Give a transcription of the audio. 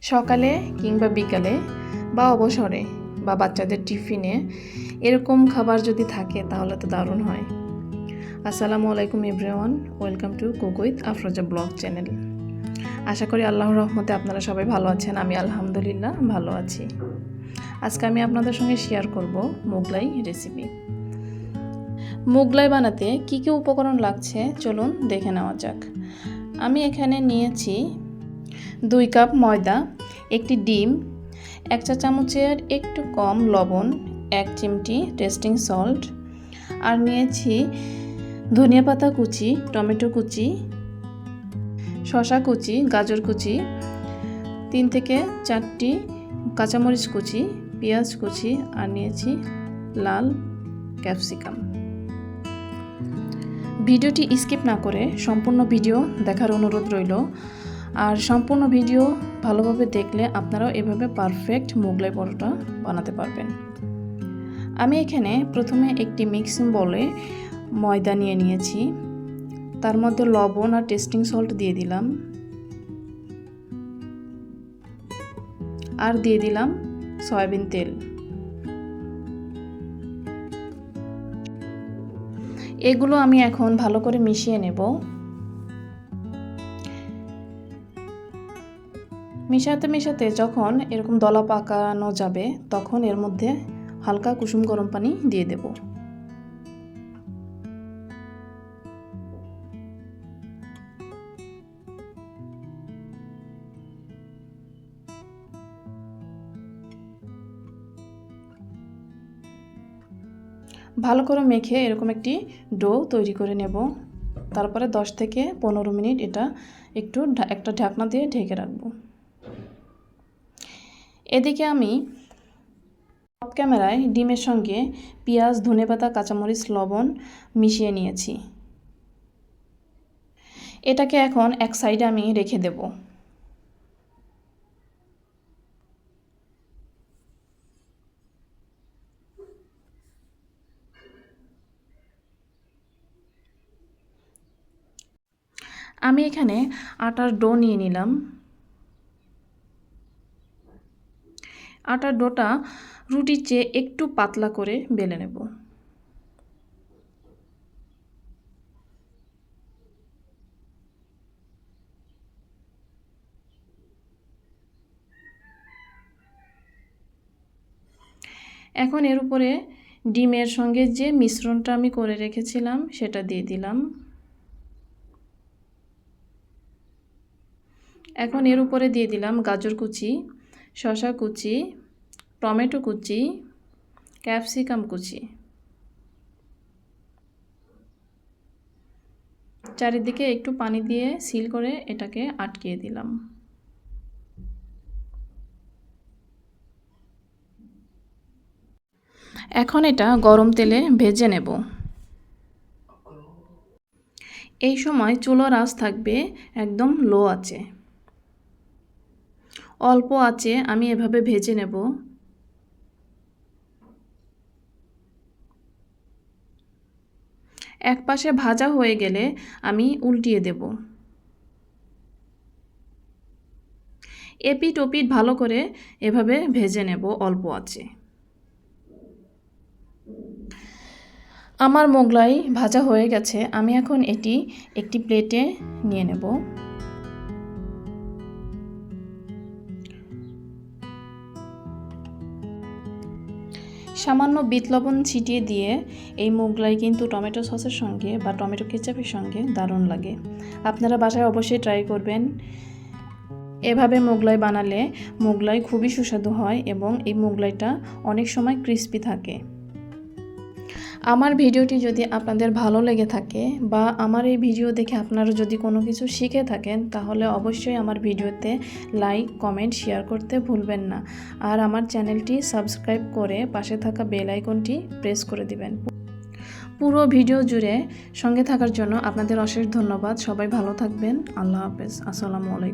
সকালে কিংবা বিকালে বা অবসরে বা বাচ্চাদের টিফিনে এরকম খাবার যদি থাকে, তাহলে তো দারুণ হয়। আসসালামু আলাইকুম everyone, welcome to cook Afroza blog channel. আশা করি আল্লাহর রহমতে আপনারা সবাই ভালো আছেন, আমি আলহামদুলিল্লাহ ভালো আছি। আজকে আমি আপনাদের সঙ্গে শেয়ার করব মোগলাই রেসিপি মোগলাই বানাতে কী কী উপকরণ লাগছে, চলুন দেখে নেওয়া যাক। আমি এখানে নিয়েছি দুই কাপ ময়দা, একটি ডিম, এক চা চামচের একটু কম লবণ, এক চিমটি টেস্টিং সল্ট, আর নিয়েছি ধনিয়া পাতা কুচি, টমেটো কুচি শশা কুচি, গাজর কুচি, তিন থেকে চারটি কাঁচামরিচ কুচি, পেঁয়াজ কুচি, আর নিয়েছি লাল ক্যাপসিকাম। ভিডিওটি স্কিপ না করে সম্পূর্ণ ভিডিও দেখার অনুরোধ রইল। আর সম্পূর্ণ ভিডিও ভালোভাবে দেখলে আপনারাও এভাবে পারফেক্ট মোগলাই পরোটা বানাতে পারবেন। আমি এখানে প্রথমে একটি মিক্সিং বলে ময়দা নিয়ে নিয়েছি। তার মধ্যে লবণ আর টেস্টিং সল্ট দিয়ে দিলাম। আর দিয়ে দিলাম সয়াবিন তেল। এগুলো আমি এখন ভালো করে মিশিয়ে নেব। মিশাতে মিশাতে যখন এরকম দলা পাকানো যাবে, তখন এর মধ্যে হালকা কুসুম গরম পানি দিয়ে দেব। ভালো করে মেখে এরকম একটি ডো তৈরি করে নেব। তারপরে 10 থেকে পনেরো মিনিট এটা একটু একটা ঢাকনা দিয়ে ঢেকে রাখব। এদিকে আমি ক্যামেরায় ডিমের সঙ্গে পেঁয়াজ, ধনেপাতা, কাঁচামরিচ, লবণ মিশিয়ে নিয়েছি। এটাকে এখন এক সাইডে আমি রেখে দেব। আমি এখানে আটার ডো নিয়ে নিলাম। আটার ডোটা রুটির চেয়ে একটু পাতলা করে বেলে নেব। এখন এর উপরে ডিমের সঙ্গে যে মিশ্রণটা আমি করে রেখেছিলাম সেটা দিয়ে দিলাম। এখন এর উপরে দিয়ে দিলাম গাজর কুচি। শশা কুচি, টমেটো কুচি, ক্যাপসিকাম কুচি। চারিদিকে একটু পানি দিয়ে সিল করে এটাকে আটকিয়ে দিলাম। এখন এটা গরম তেলে ভেজে নেব। এই সময় চুলোর আঁচ থাকবে একদম লো আছে অল্প আছে, আমি এভাবে ভেজে নেব। এক পাশে ভাজা হয়ে গেলে আমি উল্টিয়ে দেব। এপিট ওপিট ভালো করে এভাবে ভেজে নেব, অল্প আছে। আমার মোগলাই ভাজা হয়ে গেছে, আমি এখন এটি একটি প্লেটে নিয়ে নেব। সামান্য বিট লবণ ছিটিয়ে দিয়ে এই মোগলাই কিন্তু টমেটো সসের সঙ্গে বা টমেটো কেচাপের সঙ্গে দারুণ লাগে। আপনারা বাসায় অবশ্যই ট্রাই করবেন। এভাবে মোগলাই বানালে মোগলাই খুবই সুস্বাদু হয় এবং এই মোগলাইটা অনেক সময় ক্রিস্পি থাকে। আমার ভিডিওটি যদি আপনাদের ভালো লেগে থাকে বা আমার এই ভিডিও দেখে আপনারা যদি কোনো কিছু শিখে থাকেন, তাহলে অবশ্যই আমার ভিডিওতে লাইক কমেন্ট শেয়ার করতে ভুলবেন না। আর আমার চ্যানেলটি সাবস্ক্রাইব করে পাশে থাকা বেল আইকনটি প্রেস করে দিবেন। পুরো ভিডিও জুড়ে সঙ্গে থাকার জন্য আপনাদের অশেষ ধন্যবাদ। সবাই ভালো থাকবেন। আল্লাহ হাফেজ। আসসালামু আলাইকুম।